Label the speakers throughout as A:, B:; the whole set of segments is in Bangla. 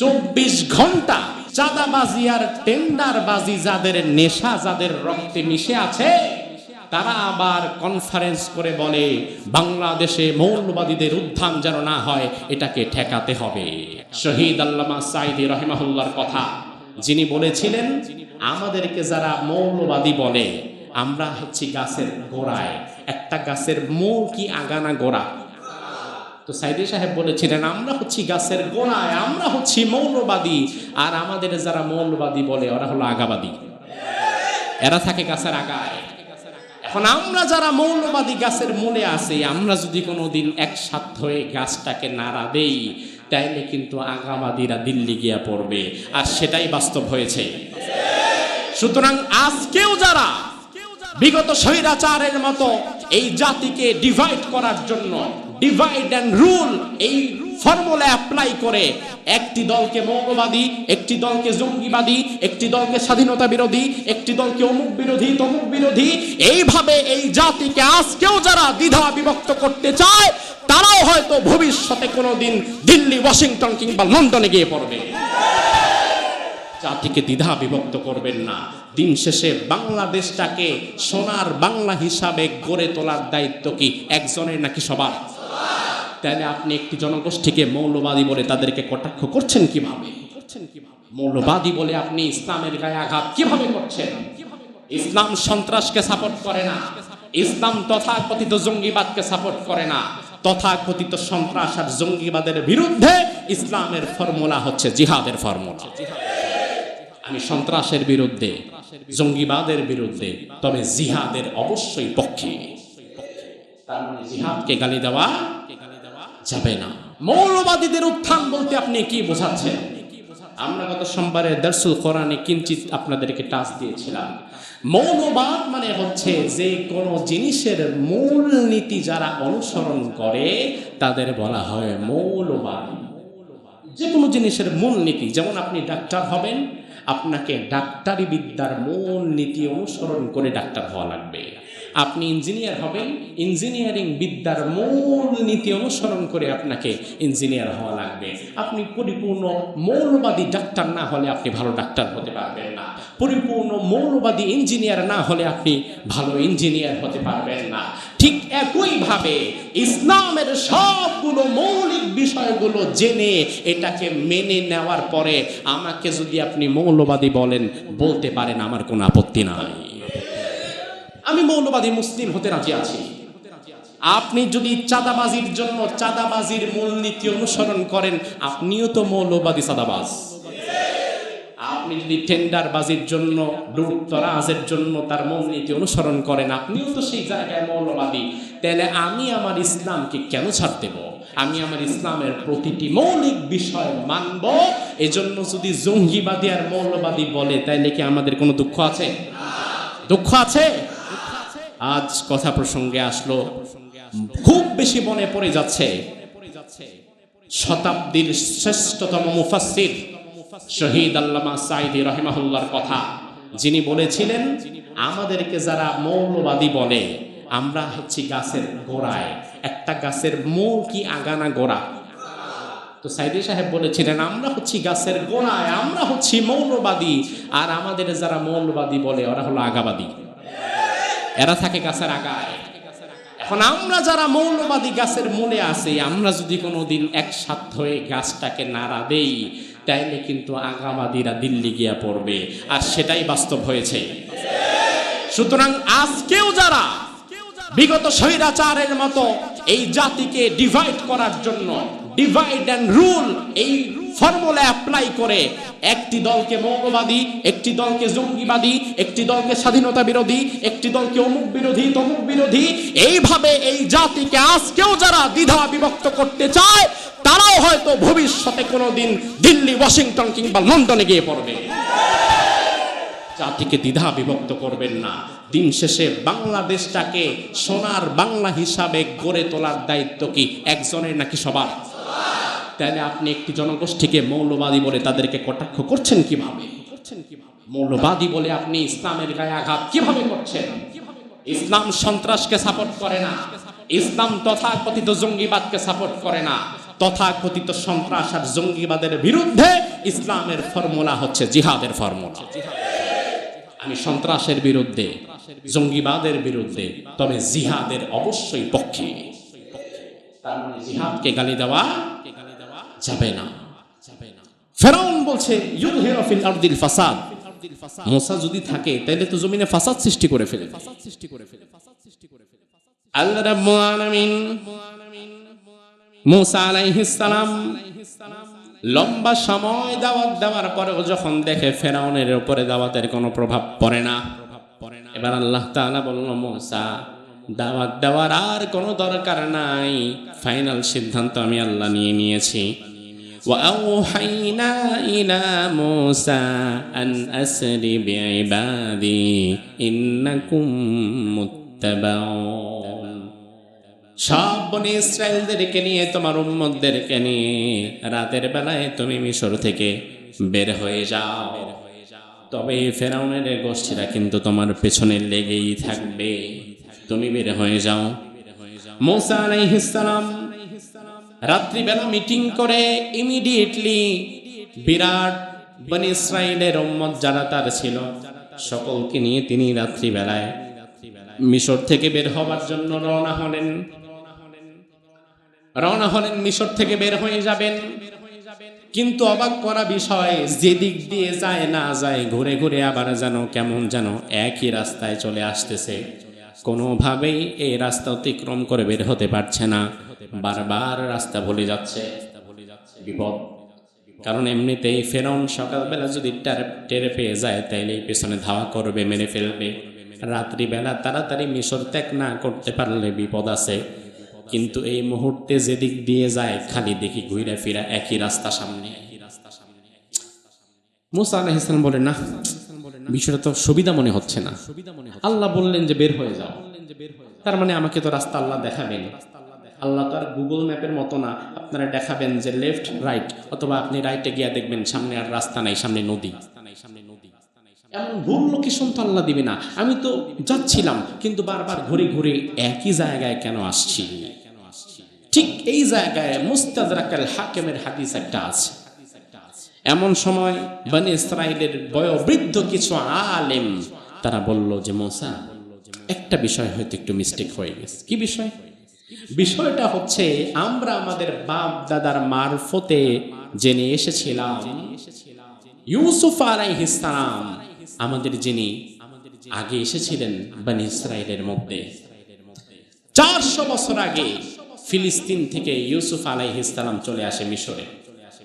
A: চব্বিশ ঘণ্টা চাঁদাবাজি আর টেন্ডারবাজি যাদের নেশা, যাদের রক্তে মিশে আছে, তারা আবার কনফারেন্স করে বলে, বাংলাদেশে মৌলবাদীদের উত্থান যেন না হয়, এটাকে ঠেকাতে হবে। শহীদ আল্লামা সাইদি রহিমাহুল্লার কথা যিনি বলেছিলেন, আমাদেরকে যারা মৌলবাদী বলে, আমরা হচ্ছি গাছের গোড়ায়। একটা গাছের মৌ কি আগানা গোড়া? তো সাইদি সাহেব বলেছিলেন, আমরা হচ্ছি গাছের গোড়ায়, আমরা হচ্ছি মৌলবাদী। আর আমাদের যারা মৌলবাদী বলে, ওরা হলো আগাবাদী। এরা থাকে গাছের আগায়। এখন আমরা যারা মৌলবাদী গাছের মূলে আছি, আমরা যদি কোনোদিন একসাথ হয়ে গাছটাকে নাড়া দেই, তাইলে কিন্তু আগাবাদীরা দিল্লি গিয়া পড়বে। আর সেটাই বাস্তব হয়েছে। সুতরাং আজকেও যারা বিগত স্বৈরাচারের মতো এই জাতিকে ডিভাইড করার জন্য ডিভাইড অ্যান্ড রুল এই ফর্মুলা অ্যাপ্লাই করে একটি দলকে মৌলবাদী, একটি দলকে জঙ্গিবাদী, একটি দলকে স্বাধীনতা বিরোধী, একটি দলকে অমুক বিরোধী, তমুক বিরোধী, এইভাবে এই জাতিকে আজকেও যারা দ্বিধা বিভক্ত করতে চায়, তারাও হয়তো ভবিষ্যতে কোনোদিন দিল্লি, ওয়াশিংটন কিংবা লন্ডনে গিয়ে পড়বে। জাতিকে দ্বিধা বিভক্ত করবেন না। দিন শেষে বাংলাদেশটাকে সোনার বাংলা হিসাবে গড়ে তোলার দায়িত্ব কি একজনের নাকি সবার? তাহলে আপনি একটি জনগোষ্ঠীকে মৌলবাদী বলে তাদেরকে কটাক্ষ করছেন কীভাবে? করছেন কীভাবে মৌলবাদী বলে আপনি ইসলামের গায়ে আঘাত কীভাবে করছেন? ইসলাম সন্ত্রাসকে সাপোর্ট করে না। ইসলাম তথাকথিত জঙ্গিবাদকে সাপোর্ট করে না। তথাকথিত সন্ত্রাস আর জঙ্গিবাদের বিরুদ্ধে ইসলামের ফর্মুলা হচ্ছে জিহাদের ফর্মুলা। আমি সন্ত্রাসের বিরুদ্ধে, জঙ্গিবাদের বিরুদ্ধে, তবে জিহাদের অবশ্যই পক্ষে। তার মানে জিহাদকে গালি দেওয়া যাবে না। মৌলবাদীদের উত্থান বলতে আপনি কি বোঝাচ্ছেন? আমরা গত সোমবারে দর্শুল কোরআনে কিঞ্চিত আপনাদেরকে টাচ দিয়েছিলাম। মৌলবাদ মানে হচ্ছে যে কোনো জিনিসের মূল নীতি যারা অনুসরণ করে, তাদের বলা হয় মৌলবাদ। যে কোনো জিনিসের মূল নীতি, যেমন আপনি ডাক্তার হবেন, আপনাকে ডাক্তারি বিদ্যার মূল নীতি অনুসরণ করে ডাক্তার হওয়া লাগবে। আপনি ইঞ্জিনিয়ার হবেন, ইঞ্জিনিয়ারিং বিদ্যার মূল নীতি অনুসরণ করে আপনাকে ইঞ্জিনিয়ার হওয়া লাগবে। আপনি পরিপূর্ণ মৌলবাদী ডাক্তার না হলে আপনি ভালো ডাক্তার হতে পারবেন না। পরিপূর্ণ মৌলবাদী ইঞ্জিনিয়ার না হলে আপনি ভালো ইঞ্জিনিয়ার হতে পারবেন না। ঠিক একইভাবে ইসলামের সবগুলো মৌলিক বিষয়গুলো জেনে এটাকে মেনে নেওয়ার পরে আমাকে যদি আপনি মৌলবাদী বলেন, বলতে পারেন, আমার কোনো আপত্তি নাই। আমি মৌলবাদী মুসলিম হতে রাজি আছি। আপনি যদি চাঁদাবাজির জন্য চাঁদাবাজির মূলনীতি অনুসরণ করেন, আপনিও তো মৌলবাদী চাঁদাবাজ। আপনি যদি টেন্ডার বাজির জন্য, লুটতরাজের জন্য তার মূলনীতি অনুসরণ করেন, আপনিও তো সেই জায়গায় মৌলবাদী। তাহলে আমি আমার ইসলামকে কেন ছাড় দেব? আমি আমার ইসলামের প্রতিটি মৌলিক বিষয় মানব। এজন্য যদি জঙ্গিবাদী আর মৌলবাদী বলে তাইলে কি আমাদের কোনো দুঃখ আছে? দুঃখ আছে? আজ কথা প্রসঙ্গে আসলো, খুব বেশি মনে পড়ে যাচ্ছে শতাব্দীর শ্রেষ্ঠতম মুফাসসির শহীদ আল্লামা সাইদি রহিমাহুল্লার কথা। যিনি বলেছিলেন, আমাদেরকে যারা মৌলবাদী বলে, আমরা হচ্ছি গাছের গোড়ায়। একটা গাছের মূল কি আগানা গোড়া? তো সাইদি সাহেব বলেছিলেন, আমরা হচ্ছি গাছের গোড়ায়, আমরা হচ্ছি মৌলবাদী। আর আমাদের যারা মৌলবাদী বলে, ওরা হলো আগাবাদী। এরা থাকে গাছের আগায়। এখন আমরা যারা মৌলবাদী গাছের মূলে আছি, আমরা যদি কোনো দিন একসাথ হয়ে গাছটাকে নাড়া দেই, তাইলে কিন্তু আগাবাদীরা দিল্লি গিয়া পড়বে। আর সেটাই বাস্তব হয়েছে। সুতরাং আজকেও যারা বিগত স্বৈরাচারের মতো এই জাতিকে ডিভাইড করার জন্য ডিভাইড অ্যান্ড রুল এই ফর্মুলা অ্যাপ্লাই করে একটি দলকে মৌলবাদী, একটি দলকে জঙ্গিবাদী, একটি দলকে স্বাধীনতা বিরোধী, একটি দলকে অমুক বিরোধী, তমুক বিরোধী, এইভাবে এই জাতিকে আজকেও যারা দ্বিধা বিভক্ত করতে চায়, তারাও হয়তো ভবিষ্যতে কোনোদিন দিল্লি, ওয়াশিংটন কিংবা লন্ডনে গিয়ে পড়বে। জাতিকে দ্বিধা বিভক্ত করবেন না। দিন শেষে বাংলাদেশটাকে সোনার বাংলা হিসাবে গড়ে তোলার দায়িত্ব কি একজনের নাকি সবার? তাহলে আপনি একটি জনগোষ্ঠীকে মৌলবাদী বলে তাদেরকে কটাক্ষ করছেন কীভাবে? করছেন কীভাবে? মৌলবাদী বলে আপনি ইসলামের গায়ে আঘাত কীভাবে করছেন? ইসলাম সন্ত্রাসকে সাপোর্ট করে না। ইসলাম তথাকথিত জঙ্গিবাদকে সাপোর্ট করে না। তথাকথিত সন্ত্রাস আর জঙ্গিবাদের বিরুদ্ধে ইসলামের ফর্মুলা হচ্ছে জিহাদের ফর্মুলা আমি সন্ত্রাসের বিরুদ্ধে, জঙ্গিবাদের বিরুদ্ধে, তবে জিহাদের অবশ্যই পক্ষে। মানে জিহাদকে গালি দেওয়া যাবে না। ফেরাউন বলছে ফিল আরদিল ফাসাদ। মুসা যদি থাকে তাহলে তো জমিনে ফাসাদ সৃষ্টি করে ফেলে আল্লাহ রাব্বুল আলামিন মুসা আলাইহিস সালাম লম্বা সময় দাওয়াত দেওয়ার পরেও যখন দেখে ফেরাউনের উপরে দাওয়াতের কোনো প্রভাব পড়ে না এবার আল্লাহ তাআলা বলল মুসা দাওয়াত দেওয়ার আর কোনো দরকার নাই ফাইনাল সিদ্ধান্ত আমি আল্লাহ নিয়ে নিয়েছি وأوحينا إلى موسى أن أسر بعبادي إنكم متبعون সব বনে ইসরায়েলদেরকে নিয়ে, তোমার উম্মতদেরকে নিয়ে রাতের বেলায় তুমি মিশর থেকে বের হয়ে যাও। তবে ফেরাউনের গোষ্ঠীরা কিন্তু তোমার পেছনে লেগেই থাকবে। তুমি বের হয়ে যাও। মোসা আলাইহিস সালাম রাত্রিবেলা মিটিং করে ইমিডিয়েটলি বিরাট বনি ইসরায়েলের উম্মত যারা তার ছিল, সকলকে নিয়ে তিনি রাত্রিবেলায় মিশর থেকে বের হবার জন্য রওনা হলেন। রওনা হলেন মিশর থেকে বের হয়ে যাবেন। কিন্তু অবাক করা বিষয় যে দিক দিয়ে যায় না যায়, ঘুরে ঘুরে আবার যেন কেমন যেন একই রাস্তায় চলে আসতেছে। কোনোভাবেই এই রাস্তা অতিক্রম করে বের হতে পারছে না। বারবার রাস্তা ভুলে যাচ্ছে। বিপদ। কারণ এমনিতেই ফেরন সকালবেলা যদি টের- পেয়ে যায় তাইলে পেছনে ধাওয়া করবে, মেরে ফেলবে। রাত্রিবেলা তাড়াতাড়ি মিশর ত্যাগ না করতে পারলে বিপদ আছে। কিন্তু এই মুহূর্তে যেদিক দিয়ে যায়, খালি দেখি ঘুরে ফিরা একই রাস্তা সামনে। মুসা ইসলাম বলে, না, বিষয়টা তো সুবিধা মনে হচ্ছে না। আল্লাহ বললেন যে বের হয়ে যাও। তার মানে আমাকে তো রাস্তা আল্লাহ দেখাবেন। আল্লাহ তো আর গুগল ম্যাপের মতো না। আপনারা দেখাবেন যে লেফট রাইট অথবা আপনি রাইটে গিয়ে দেখবেন সামনে আর রাস্তা নাই, সামনে নদী। এমন ভুল লোকেশন তো আল্লাহ দিবে না। আমি তো যাচ্ছিলাম, কিন্তু বারবার ঘুরে ঘুরে একই জায়গায় কেন আসছি? ঠিক এই জায়গায় মুস্তাদরাকাল হাকেমের হাদিস একটা আছে। এমন সময় বনে ইসরায়েলের বয়োবৃদ্ধ কিছু আলেম, তারা বলল যে, মোসা, একটা বিষয় হয়তো একটু মিস্টেক হয়ে গেছে। কি বিষয়? বিষয়টা হচ্ছে, আমরা আমাদের বাপ দাদার মারফতে জেনে এসেছিলাম, ইউসুফ আলাইহিসসালাম আমাদের যিনি আগে এসেছিলেন বনি ইসরায়েলের মধ্যে, চারশো বছর আগে ফিলিস্তিন থেকে ইউসুফ আলাইহিসসালাম চলে আসে মিশরে।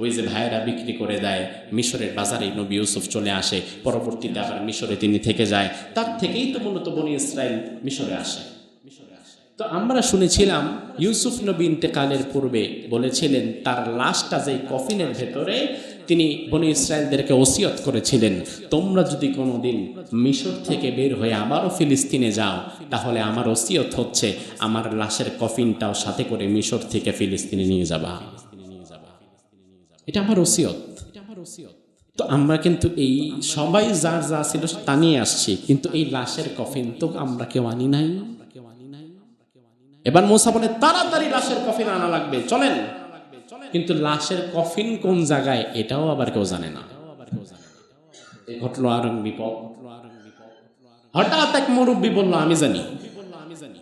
A: ওই যে ভাইয়েরা বিক্রি করে দেয়, মিশরের বাজারে নবী ইউসুফ চলে আসে, পরবর্তীতে আবার মিশরে তিনি থেকে যায়। তার থেকেই তো মূলত বনি ইসরায়েল মিশরে আসে। তো আমরা শুনেছিলাম, ইউসুফ নবী ইন্তেকালের পূর্বে বলেছিলেন, তার লাশটা যে কফিনের ভেতরে তিনি বনি ইসরায়েলদেরকে ওসিয়ত করেছিলেন, তোমরা যদি কোনোদিন মিশর থেকে বের হয়ে আবারও ফিলিস্তিনে যাও, তাহলে আমার ওসিয়ত হচ্ছে আমার লাশের কফিনটাও সাথে করে মিশর থেকে ফিলিস্তিনে নিয়ে যাবা। এটা আমার ওসিয়ত। তো আমরা কিন্তু এই সবাই যার যা ছিল তা নিয়ে আসছি, কিন্তু এই লাশের কফিন তো আমরা কেউ আনি নাই। এবার মোসা বলে, তাড়াতাড়ি লাশের কফিন আনা লাগবে, চলেন। কিন্তু লাশের কফিন কোন জায়গায়, এটাও আবার কেউ জানে না। ঘটলো আর বিপদ। হঠাৎ এক মুরব্বী বলল, আমি জানি।